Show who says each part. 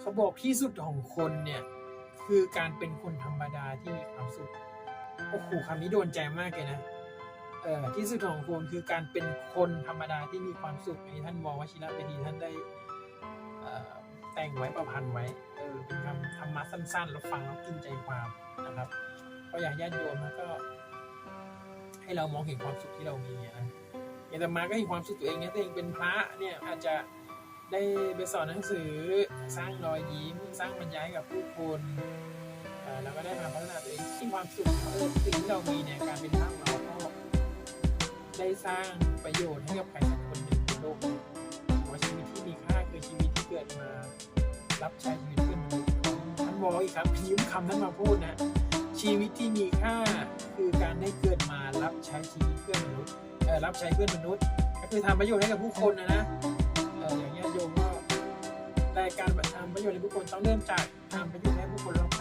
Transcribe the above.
Speaker 1: เขาบอกที่สุดของคนเนี่ยคือการเป็นคนธรรมดาที่มีความสุขโอ้โหคำนี้โดนใจมากเลยนะเอ่อที่สุดของคนคือการเป็นคนธรรมดาที่มีความสุขอันนี้ท่านมองวชิระเปดีท่านได้แต่งไว้ประพันธ์ไว้เออเป็นคำธรรมะสั้นๆแล้วฟังแล้วกินใจความนะครับ ก็อยากญาติโยมนะก็ ให้เรามองเห็นความสุขที่เรามีนะอย่างแต่มาก็เห็นความสุขตัวเองเนี่ยตัวเองเป็นพระเนี่ยอาจจะ ได้ไปสอนหนังสือสร้างรอยยิ้ม สร้างบรรยายกับผู้คนเอ่อแล้วก็ได้มาพัฒนาตัวเองที่ความสุขเออสิ่งที่เรามีเนี่ยการเป็นระของเราก็ได้สร้างประโยชน์ให้กับใครสักคนหนึ่งบนโลกนี้เพราะชีวิตที่มีค่าคือชีวิตที่เกิดมารับใช้ชีวิตเพื่อนมนุษย์ท่านบอกอีกครับยืมคำท่านมาพูดนะชีวิตที่มีค่าคือการได้เกิดมารับใช้ชีวิตเพื่อนมนุษย์รับใช้เพื่อนมนุษย์ ก็คือทำประโยชน์ให้กับผู้คนนะนะ การประโยชน์ในบุคคลต้องเริ่มจากทำประโยชน์ให้บุคคลรอบ